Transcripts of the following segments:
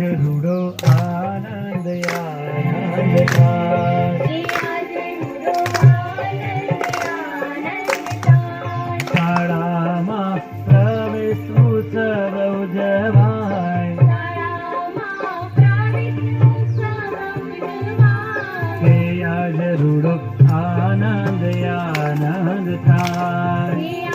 રૂડો આનંદ આનંદ શાળામાં પ્રવેશવું સરવ જવાય આજ રૂડો આનંદ આનંદ થાય.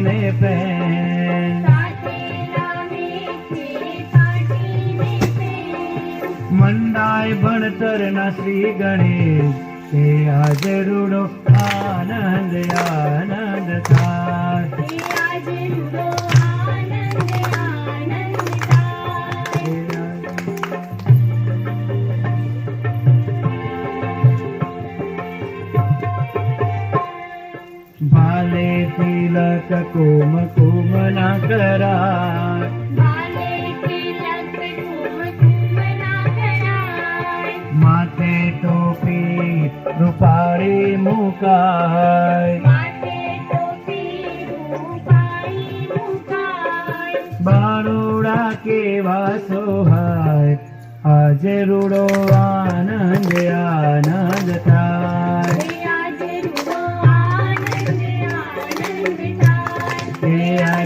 ને પાટીને પેન મંડાય ભણતરના શ્રી ગણેશ તે આજ રૂડો આનંદ આનંદ થાય તિલક કોમ કોમ ના કરાય માથે ટોપી રૂપાળી મુકાય બારોડા કેવા સોહાય આજે રૂડો આનંદ આનંદ થાય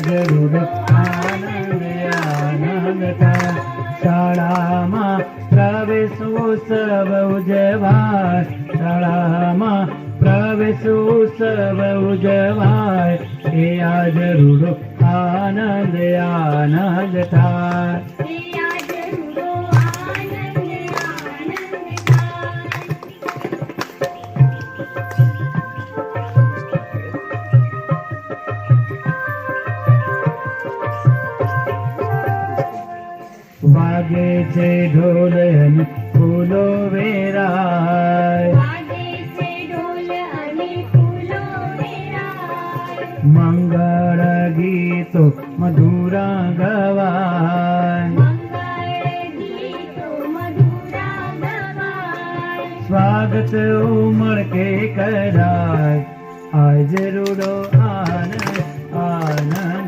એ આનંદતા શાળામાં પ્રવેશ ઉત્સવ ઉજવાય શાળામાં પ્રવેશ ઉત્સવ ઉજવાય એ આજ રૂડો આનંદ આનંદ થાય વાગે છે ઢોલ અને ફૂલો વેરાય. મંગળ ગીતો મધુરા ગવાય. સ્વાગત સ્વાગત ઉમળકે કરાય. આજ રૂડો આનંદ આનંદ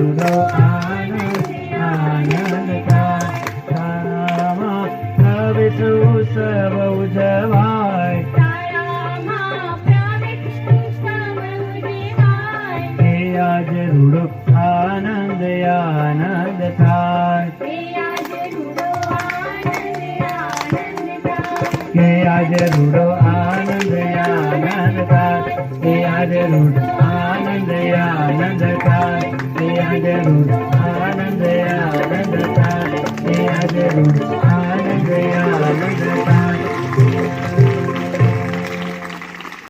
આજ આનંદ આનંદ શાળામાં પ્રવેશ ઉત્સવ ઉજવાય આજ રૂડો આનંદ આનંદ થાય કે આજે રૂડો આનંદ આનંદ થાય કે આજે રૂડો આનંદ થાય રૂડો આનંદ આનંદ થાય. કે આજે